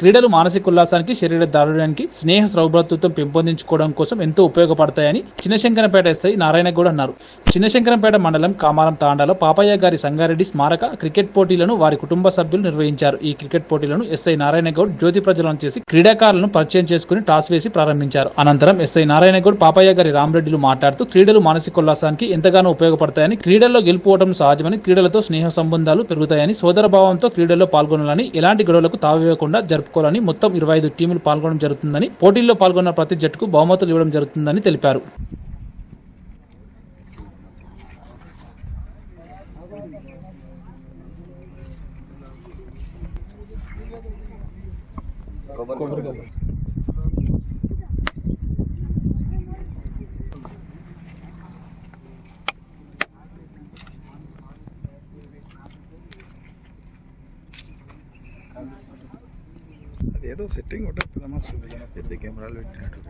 క్రీడలు మానసిక ఉల్లాసానికి శరీర దారుణానికి స్నేహ సౌభ్రతత్వం పెంపొందించుకోవడం కోసం ఎంతో ఉపయోగపడతాయని చిన్నశంకరంపేట ఎస్ఐ నారాయణగౌడ్ అన్నారు. చిన్నశంకరంపేట మండలం కామారం తాండాలో పాపయ్య గారి సంగారెడ్డి స్మారక క్రికెట్ పోటీలను వారి కుటుంబ సభ్యులు నిర్వహించారు. ఈ క్రికెట్ పోటీలను ఎస్ఐ నారాయణగౌడ్ జ్యోతి ప్రజలను చేసి క్రీడాకారులను పరిచయం చేసుకుని టాస్ వేసి ప్రారంభించారు. అనంతరం ఎస్ఐ నారాయణగౌడ్ పాపయ్య గారి రామరెడ్డిలు మాట్లాడుతూ క్రీడలు మానసిక ఉల్లాసానికి ఎంతగానో ఉపయోగపడతాయని క్రీడల్లో గెలుపుకోవడం సహజమని క్రీడలతో స్నేహ సంబంధాలు పెరుగుతాయని సోదరభావంతో క్రీడల్లో పాల్గొనాలని ఎలాంటి గొడవలకు తావివ్వకుండా జరుపుకోవాలని మొత్తం ఇరవై ఐదు టీములు పాల్గొనడం జరుగుతుందని పోటీల్లో పాల్గొన్న ప్రతి జట్టుకు బహుమతులు ఇవ్వడం జరుగుతుందని తెలిపారు. అదేదో సెట్టింగ్ ఉంటుంది మస్తు పెద్ద కెమెరాలు పెట్టినట్టు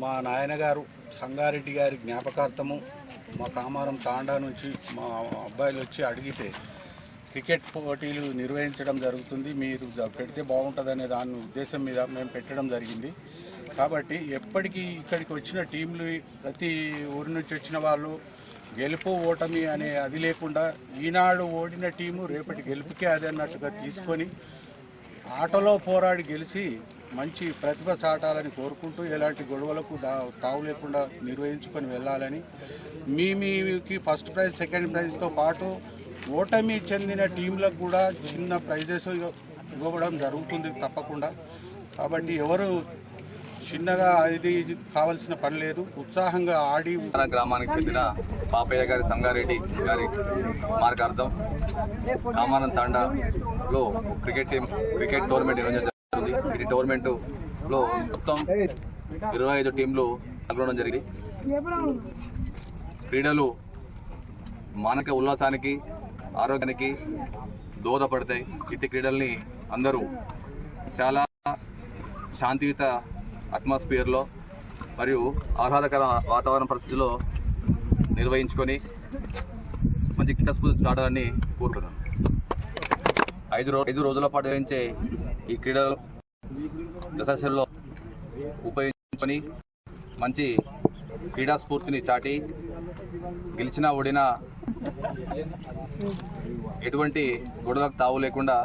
మా నాయనగారు సంగారెడ్డి గారి జ్ఞాపకార్థము మా కామారం తాండా నుంచి మా అబ్బాయిలు వచ్చి అడిగితే క్రికెట్ పోటీలు నిర్వహించడం జరుగుతుంది. మీరు పెడితే బాగుంటుందనే దాని ఉద్దేశం మీద మేము పెట్టడం జరిగింది. కాబట్టి ఎప్పటికీ ఇక్కడికి వచ్చిన టీంలు ప్రతి ఊరి నుంచి వచ్చిన వాళ్ళు గెలుపు ఓటమి అనే అది లేకుండా ఈనాడు ఓడిన టీము రేపటి గెలుపుకే అది అన్నట్టుగా తీసుకొని ఆటలో పోరాడి గెలిచి మంచి ప్రతిభ చాటాలని కోరుకుంటూ ఎలాంటి గొడవలకు దా తావు లేకుండా నిర్వహించుకొని వెళ్ళాలని మీ మీకి ఫస్ట్ ప్రైజ్ సెకండ్ ప్రైజ్తో పాటు ఓటమి చెందిన టీంలకు కూడా చిన్న ప్రైజెస్ ఇవ్వడం జరుగుతుంది తప్పకుండా. కాబట్టి ఎవరు చిన్నగా ఇది కావాల్సిన పని లేదు. ఉత్సాహంగా ఆడి మన గ్రామానికి చెందిన పాపయ్య గారి సంగారెడ్డి గారి మార్గార్థం కామానం తండలో క్రికెట్ టీం క్రికెట్ టోర్నమెంట్ నిర్వహించడం జరుగుతుంది. ఈ టోర్నమెంట్లో మొత్తం ఇరవై ఐదు టీంలు పాల్గొనడం జరిగింది. క్రీడలు మానక ఉల్లాసానికి ఆరోగ్యానికి దోహదపడతాయి. ఇట్టి క్రీడల్ని అందరూ చాలా శాంతియుత అట్మాస్ఫియర్లో మరియు ఆహ్లాదకర వాతావరణ పరిస్థితుల్లో నిర్వహించుకొని మంచి క్రీడాస్ఫూర్తి ఆడాలని కోరుతున్నాను. ఐదు రో ఐదు రోజుల పాటు నిర్వహించే ఈ క్రీడలు దశలో ఉపయోగించుకొని మంచి క్రీడా స్ఫూర్తిని చాటి గెలిచినా ఓడినా ఎటువంటి గొడవలకు తావు లేకుండా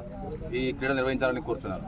ఈ క్రీడ నిర్వహించాలని కోరుతున్నారు.